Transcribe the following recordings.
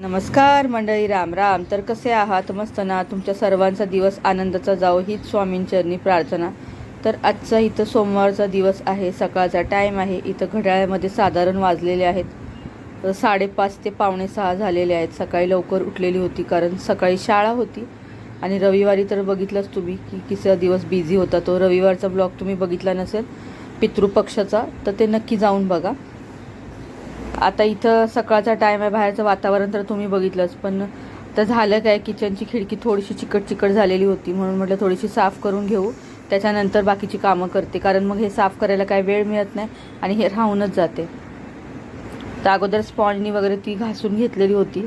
नमस्कार मंडळी राम राम. तर कसे आहात? मस्त ना? तुमच्या सर्वांचा दिवस आनंदाचा जावो हीच स्वामींचरणी प्रार्थना. तर आजचा इथं सोमवारचा दिवस आहे. सकाळचा टाईम आहे. इथं घड्याळामध्ये साधारण वाजलेले आहेत. साडेपाच ते पावणे सहा झालेले आहेत. सकाळी लवकर उठलेली होती कारण सकाळी शाळा होती. आणि रविवारी तर बघितलंच तुम्ही की किसा दिवस बिझी होता तो. रविवारचा ब्लॉग तुम्ही बघितला नसेल पितृपक्षाचा तर ते नक्की जाऊन बघा. आता इथं सकाळचा टाईम आहे बाहेरचं वातावरण तर तुम्ही बघितलंच पण तर झालं काय किचनची खिडकी थोडीशी चिकट चिकट झालेली होती म्हणून म्हटलं थोडीशी साफ करून घेऊ. त्याच्यानंतर बाकीची कामं करते कारण मग हे साफ करायला काय वेळ मिळत नाही आणि हे राहूनच जाते. तर अगोदर स्पॉन्जनी वगैरे ती घासून घेतलेली होती.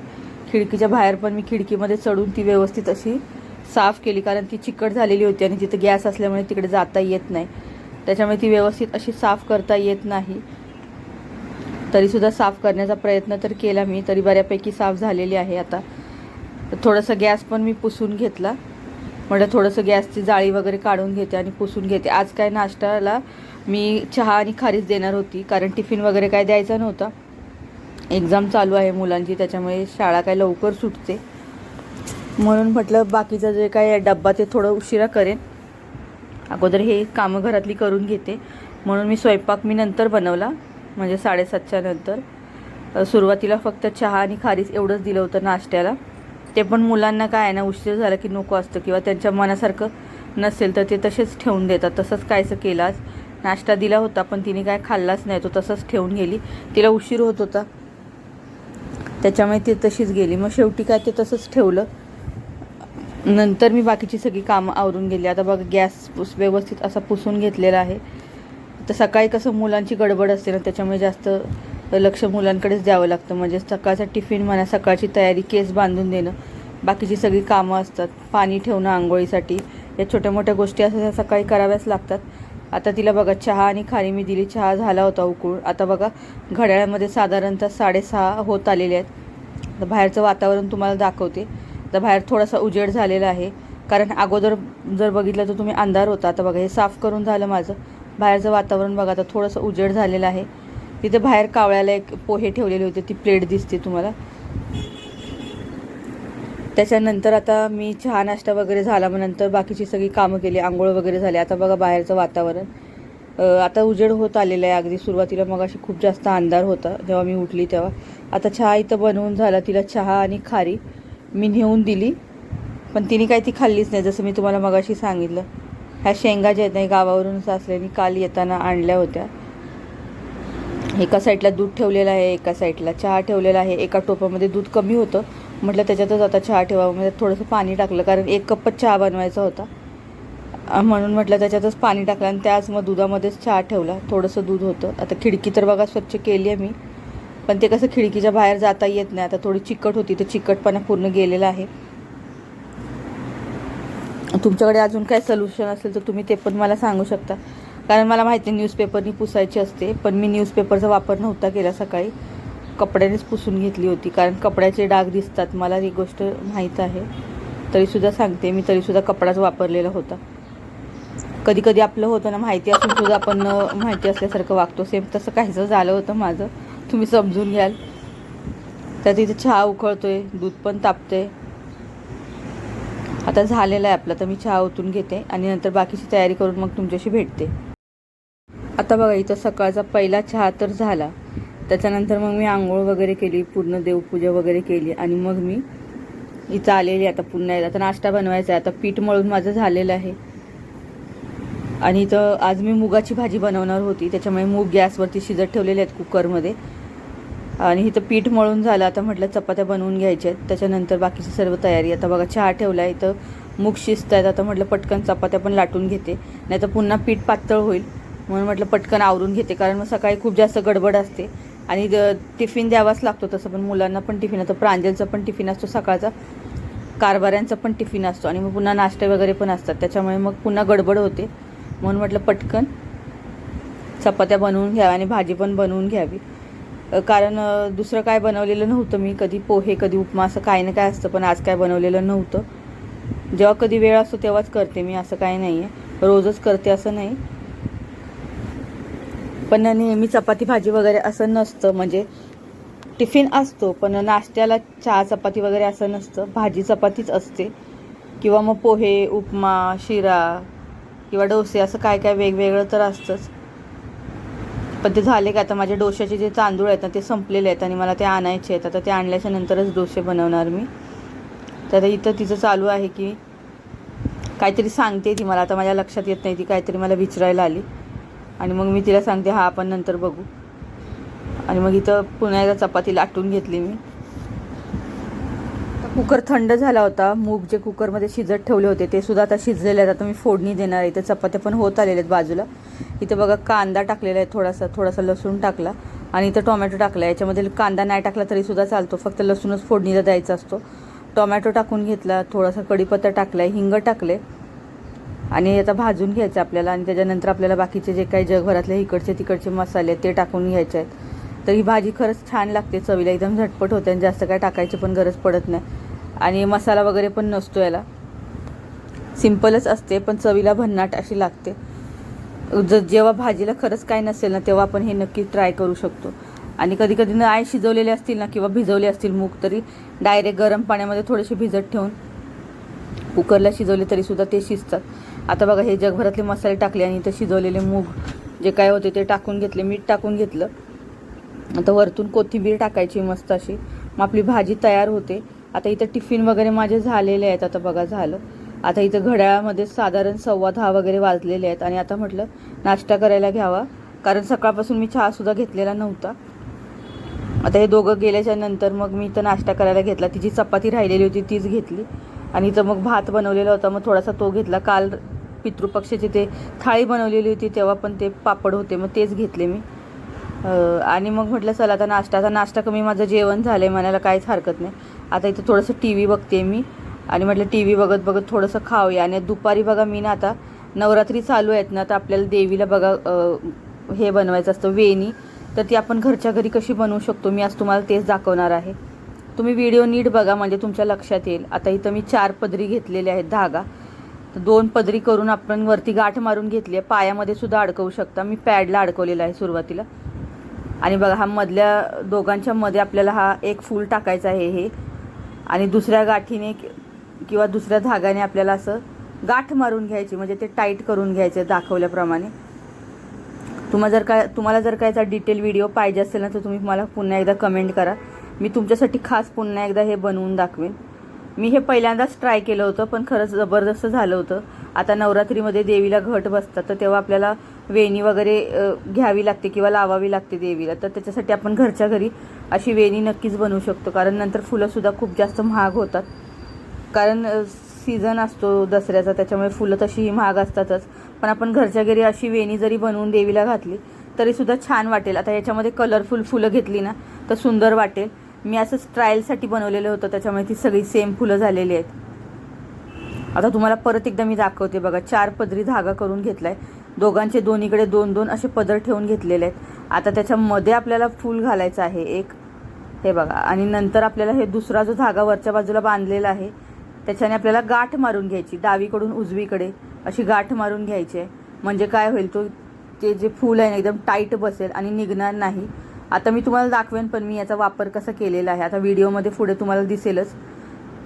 खिडकीच्या बाहेर पण मी खिडकीमध्ये चढून ती व्यवस्थित अशी साफ केली कारण ती चिकट झालेली होती आणि तिथं गॅस असल्यामुळे तिकडे जाता येत नाही. त्याच्यामुळे ती व्यवस्थित अशी साफ करता येत नाही. तरीसुद्धा साफ करण्याचा प्रयत्न तर केला मी तरी बऱ्यापैकी साफ झालेली आहे आता. थोडंसं गॅस पण मी पुसून घेतला. म्हटलं थोडंसं गॅसची जाळी वगैरे काढून घेते आणि पुसून घेते. आज काय नाश्त्याला मी चहा आणि खारीच देणार होती कारण टिफिन वगैरे काय द्यायचा नव्हता. एक्झाम चालू आहे मुलांची त्याच्यामुळे शाळा काय लवकर सुटते. म्हणून म्हटलं बाकीचं जे काय डब्बा ते थोडं उशिरा करेन. अगोदर हे कामं घरातली करून घेते. म्हणून मी स्वयंपाक मी नंतर बनवला. म्हणजे साडेसातच्या नंतर. सुरुवातीला फक्त चहा आणि खारीच एवढंच दिलं होतं नाश्त्याला. ते पण मुलांना काय आहे ना उशीर झाला की नको असतं किंवा त्यांच्या मनासारखं नसेल तर ते तसेच ठेवून देतात. तसंच कायचं केलास नाश्ता दिला होता पण तिने काय खाल्लाच नाही. तो तसंच ठेवून गेली. तिला उशीर होत होता. त्याच्यामुळे ती तशीच गेली. मग शेवटी काय ते तसंच ठेवलं. नंतर मी बाकीची सगळी कामं आवरून गेली. आता बघा गॅस पुस व्यवस्थित असा पुसून घेतलेला आहे. तर सकाळी कसं मुलांची गडबड असते ना त्याच्यामुळे जास्त लक्ष मुलांकडेच द्यावं लागतं. म्हणजे सकाळचा टिफिन म्हणा सकाळची तयारी केस बांधून देणं बाकीची सगळी कामं असतात. पाणी ठेवणं आंघोळीसाठी. या छोट्या मोठ्या गोष्टी असतात त्या सकाळी कराव्याच लागतात. आता तिला बघा चहा आणि खारी मी दिली. चहा झाला होता उकळून. आता बघा घड्याळामध्ये साधारणतः साडेसहा होत आलेले आहेत. तर बाहेरचं वातावरण तुम्हाला दाखवते. तर बाहेर थोडासा उजेड झालेला आहे. कारण अगोदर जर बघितलं तर तुम्ही अंधार होता. आता बघा हे साफ करून झालं माझं. बाहेरचं वातावरण बघा आता थोडंसं उजेड झालेलं आहे. तिथे बाहेर कावळ्याला एक पोहे ठेवलेले होते ती प्लेट दिसते तुम्हाला. त्याच्यानंतर आता मी चहा नाश्ता वगैरे झाला मग नंतर बाकीची सगळी कामं केली आंघोळ वगैरे झाली. आता बघा बाहेरचं वातावरण. आता उजेड होत आलेलं आहे अगदी सुरुवातीला मग अशी खूप जास्त अंधार होता जेव्हा मी उठली तेव्हा. आता चहा इथं बनवून झाला तिला चहा आणि खारी मी नेऊन दिली. पण तिने काही ती खाल्लीच नाही जसं मी तुम्हाला मगाशी सांगितलं. ह्या शेंगा ज्या आहेत ना गावावरून सासऱ्यांनी काल येताना आणल्या होत्या. एका साईडला दूध ठेवलेलं आहे एका साईडला चहा ठेवलेला आहे. एका टोपामध्ये दूध कमी होतं. म्हटलं त्याच्यातच आता चहा ठेवावं. म्हणजे थोडंसं पाणी टाकलं कारण एक कपच चहा बनवायचा होता. म्हणून म्हटलं त्याच्यातच पाणी टाकलं आणि त्याच मग दुधामध्येच चहा ठेवला. थोडंसं दूध होतं. आता खिडकी तर बघा स्वच्छ केली आहे मी. पण ते कसं खिडकीच्या बाहेर जाता येत नाही. आता थोडी चिकट होती. तर चिकटपणा पूर्ण गेलेला आहे. तुमच्याकडे अजून काय सोल्युशन असेल तर तुम्ही ते पण मला सांगू शकता. कारण मला माहिती न्यूजपेपरनी पुसायची असते पण मी न्यूजपेपरचा वापर नव्हता केला सकाळी. कपड्यानेच पुसून घेतली होती कारण कपड्याचे डाग दिसतात. मला ही गोष्ट माहीत आहे. तरीसुद्धा सांगते मी तरीसुद्धा कपडाच वापरलेला होता. कधी कधी आपलं होतं ना माहिती असून सुद्धा आपण माहिती असल्यासारखं वागतो. सेम तसं काहीचं झालं होतं माझं. तुम्ही समजून घ्याल. तर तिथे चहा उकळतोय दूध पण तापते आता झालेलं आहे आपलं तर मी चहा ओतून घेते आणि नंतर बाकीची तयारी करून मग तुमच्याशी भेटते. आता बघा इथं सकाळचा पहिला चहा तर झाला. त्याच्यानंतर मग मी आंघोळ वगैरे केली पूर्ण देवपूजा वगैरे केली आणि मग मी इथं आलेली आता पुन्हा एकदा. आता नाश्ता बनवायचा आहे. आता पीठ मळून माझं झालेलं आहे. आणि इथं आज मी मुगाची भाजी बनवणार होती. त्याच्यामुळे मूग गॅसवरती शिजत ठेवलेले आहेत कुकरमध्ये. आणि इथं पीठ मळून झालं आता म्हटलं चपात्या बनवून घ्यायच्या आहेत. त्याच्यानंतर बाकीची सर्व तयारी. आता बघा चहा ठेवला आहे इथं मूग शिजत आहेत. आता म्हटलं पटकन चपात्या पण लाटून घेते. नाही तर पुन्हा पीठ पातळ होईल. म्हणून म्हटलं पटकन आवरून घेते कारण मग सकाळी खूप जास्त गडबड असते. आणि द- टिफिन द्यावाच लागतो तसं पण मुलांना पण टिफिन आता प्रांजलचा पण टिफिन असतो सकाळचा. कारभाऱ्यांचा पण टिफिन असतो. आणि मग पुन्हा नाश्ते वगैरे पण असतात. त्याच्यामुळे मग पुन्हा गडबड होते. म्हणून म्हटलं पटकन चपात्या बनवून घ्याव्या आणि भाजी पण बनवून घ्यावी. कारण दुसरं काय बनवलेलं नव्हतं मी. कधी पोहे कधी उपमा असं काय ना काय असतं पण आज काय बनवलेलं नव्हतं. जेव्हा कधी वेळ असतो तेव्हाच करते मी असं काय नाही आहे रोजच करते असं नाही. पण नेहमी चपाती भाजी वगैरे असं नसतं. म्हणजे टिफिन असतो पण नाश्त्याला चहा चपाती वगैरे असं नसतं. भाजी चपातीच असते. किंवा मग पोहे उपमा शिरा किंवा डोसे असं काय काय वेगवेगळं तर असतंच. पण ते झाले का आता माझ्या डोश्याचे जे तांदूळ आहेत ना ते संपलेले आहेत आणि मला ते आणायचे आहेत. आता ते आणल्याच्या नंतरच डोसे बनवणार मी. तर इथं तिचं चालू आहे की काहीतरी सांगते ती मला. आता माझ्या लक्षात येत नाही ती काहीतरी मला विचारायला आली. आणि मग मी तिला सांगते हा आपण नंतर बघू. आणि मग इथं पुण्याला चपाती लाटून घेतली मी. कुकर थंड झाला होता. मूग जे कुकरमध्ये शिजत ठेवले होते ते सुद्धा आता शिजलेले आहेत. आता मी फोडणी देणार आहे. इथे चपात्या पण होत आलेल्या आहेत बाजूला. इथं बघा कांदा टाकलेला आहे थोडासा. थोडासा लसूण टाकला आणि इथं टोमॅटो टाकला याच्यामध्ये कांदा नाही टाकला तरी सुद्धा चालतो. फक्त लसूणच फोडणीला द्यायचा असतो. टोमॅटो टाकून घेतला. थोडासा कढीपत्ता टाकला आहे. हिंग टाकले. आणि आता भाजून घ्यायचं आपल्याला. आणि त्याच्यानंतर आपल्याला बाकीचे जे काही जगभरातले इकडचे तिकडचे मसाले आहेत ते टाकून घ्यायचे आहेत. तर ही भाजी खरंच छान लागते चवीला. एकदम झटपट होते आणि जास्त काय टाकायची पण गरज पडत नाही. आणि मसाला वगैरे पण नसतो याला. सिम्पलच असते पण चवीला भन्नाट अशी लागते. ज जेव्हा भाजीला खरंच काय नसेल ना तेव्हा आपण हे नक्की ट्राय करू शकतो. आणि कधी कधी आय शिजवलेले असतील ना किंवा भिजवले असतील मूग तरी डायरेक्ट गरम पाण्यामध्ये थोडेसे भिजत ठेवून कुकरला शिजवले तरीसुद्धा ते शिजतात. आता बघा हे जगभरातले मसाले टाकले आणि इथं शिजवलेले मूग जे काय होते ते टाकून घेतले मीठ टाकून घेतलं. आता वरतून कोथिंबीर टाकायची मस्त अशी. मग आपली भाजी तयार होते. आता इथं टिफिन वगैरे माझे झालेले आहेत आता बघा झालं. आता इथं घड्याळामध्ये साधारण सव्वा दहा वगैरे वाजलेले आहेत आणि आता म्हटलं नाश्ता करायला घ्यावा. कारण सकाळपासून मी चहासुद्धा घेतलेला नव्हता. आता हे दोघं गेल्याच्यानंतर मग मी इथं नाश्ता करायला घेतला. तिची चपाती राहिलेली होती तीच घेतली. आणि इथं मग भात बनवलेला होता मग थोडासा तो घेतला. काल पितृपक्षाची ते थाळी बनवलेली होती तेव्हा पण ते पापड होते मग तेच घेतले मी. आणि मग म्हटलं चला आता नाश्ता. आता नाश्ता कमी माझं जेवण झालं आहे म्हणायला काहीच हरकत नाही. आता इथं थोडंसं टी व्ही बघते मी. आणि म्हटलं टी व्ही बघत बघत थोडंसं खाऊया. आणि दुपारी बघा मी ना आता नवरात्री चालू आहेत ना तर आपल्याला देवीला बघा हे बनवायचं असतं वेणी. तर ती आपण घरच्या घरी कशी बनवू शकतो मी आज तुम्हाला तेच दाखवणार आहे. तुम्ही व्हिडिओ नीट बघा म्हणजे तुमच्या लक्षात येईल. आता इथं मी चार पदरी घेतलेले आहेत धागा. तर दोन पदरी करून आपण वरती गाठ मारून घेतली आहे. पायामध्ये सुद्धा अडकवू शकता. मी पॅडला अडकवलेला आहे सुरुवातीला. आणि बघा हा मधल्या दोघांच्या मध्ये आपल्याला हा एक फूल टाकायचा आहे हे. आणि दुसऱ्या गाठीने किंवा दुसऱ्या धागाने आपल्याला असं गाठ मारून घ्यायची म्हणजे ते टाईट करून घ्यायचे दाखवल्याप्रमाणे. तुम्हाला जर काय तुम्हाला जर काय याचा डिटेल व्हिडिओ पाहिजे असेल ना तर तुम्ही मला पुन्हा एकदा कमेंट करा. मी तुमच्यासाठी खास पुन्हा एकदा हे बनवून दाखवेन. मी हे पहिल्यांदाच ट्राय केलं होतं पण खरंच जबरदस्त झालं होतं. आता नवरात्रीमध्ये देवीला घट बसतात तर तेव्हा आपल्याला वेणी वगैरे घ्यावी लागते किंवा लावावी लागते देवीला. तर त्याच्यासाठी आपण घरच्या घरी अशी वेणी नक्कीच बनवू शकतो. कारण नंतर फुलंसुद्धा खूप जास्त महाग होतात. कारण सीझन असतो दसऱ्याचा त्याच्यामुळे फुलं तशीही महाग असतातच. पण आपण घरच्या घरी अशी वेणी जरी बनवून देवीला घातली तरीसुद्धा छान वाटेल. आता याच्यामध्ये कलरफुल फुलं घेतली ना तर सुंदर वाटेल. मी असंच ट्रायलसाठी बनवलेलं होतं त्याच्यामुळे ती सगळी सेम फुलं झालेली आहेत. आता तुम्हाला परत एकदा मी दाखवते बघा चार पदरी धागा करून घेतला आहे दोघांचे दोन्हीकडे दोन दोन असे पदर ठेवून घेतलेले आहेत. आता त्याच्यामध्ये आपल्याला फूल घालायचं आहे. एक हे बघा. आणि नंतर आपल्याला हे दुसरा जो धागा वरच्या बाजूला बांधलेला आहे त्याच्याने आपल्याला गाठ मारून घ्यायची डावीकडून उजवीकडे अशी गाठ मारून घ्यायची आहे. म्हणजे काय होईल तो ते जे फूल आहे ना एकदम टाईट बसेल आणि निघणार नाही. आता मी तुम्हाला दाखवेन पण मी याचा वापर कसा केलेला आहे. आता व्हिडिओमध्ये पुढे तुम्हाला दिसेलच.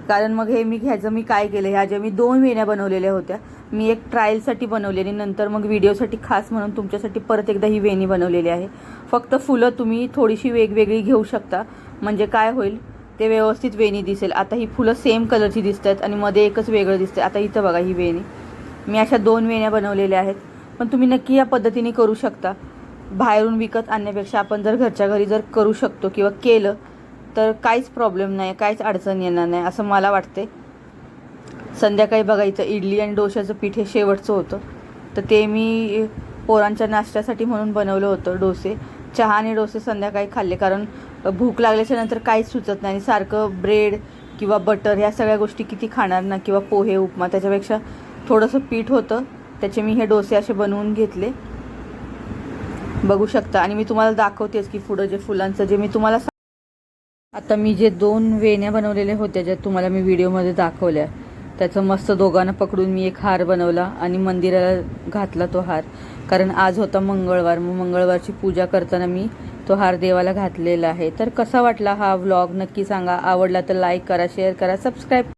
कारण मग हे मी घ्यायचं मी काय केलं? ह्या ज्या मी दोन वेण्या बनवलेल्या होत्या मी एक ट्रायलसाठी बनवलेली नंतर मग व्हिडिओसाठी खास म्हणून तुमच्यासाठी परत एकदा ही वेणी बनवलेली आहे. फक्त फुलं तुम्ही थोडीशी वेगवेगळी घेऊ शकता. म्हणजे काय होईल? ते व्यवस्थित वेणी दिसेल. आता ही फुलं सेम कलरची दिसत आहेत आणि मध्ये एकच वेगळं दिसतं आता इथं बघा ही वेणी. मी अशा दोन वेण्या बनवलेल्या आहेत. पण तुम्ही नक्की या पद्धतीने करू शकता. बाहेरून विकत आणण्यापेक्षा आपण जर घरच्या घरी जर करू शकतो किंवा केलं तर काहीच प्रॉब्लेम नाही काहीच अडचण येणार नाही असं मला वाटते संध्याकाळी बघायचं इडली आणि डोश्याचं पीठ हे शेवटचं होतं. तर ते मी पोरांच्या नाश्त्यासाठी म्हणून बनवलं होतं डोसे. चहा आणि डोसे संध्याकाळी खाल्ले कारण भूक लागल्याच्या नंतर काहीच सुचत नाही. आणि सारखं ब्रेड किंवा बटर ह्या सगळ्या गोष्टी किती खाणार ना किंवा पोहे उपमा त्याच्यापेक्षा थोडंसं पीठ होतं. त्याचे मी हे डोसे असे बनवून घेतले. बघू शकता. आणि मी तुम्हाला दाखवतेच की पुढं जे फुलांचं जे मी तुम्हाला आता मी जे दोन वेण्या बनवलेल्या होत्या ज्या तुम्हाला मी व्हिडिओमध्ये दाखवल्या त्याचं मस्त दोघांना पकडून मी एक हार बनवला आणि मंदिराला घातला तो हार. कारण आज होता मंगळवार मग मंगळवारची पूजा करताना मी तो हार देवाला घातलेला आहे. तर कसा वाटला हा व्लॉग नक्की सांगा. आवडला तर लाईक करा शेअर करा सबस्क्राईब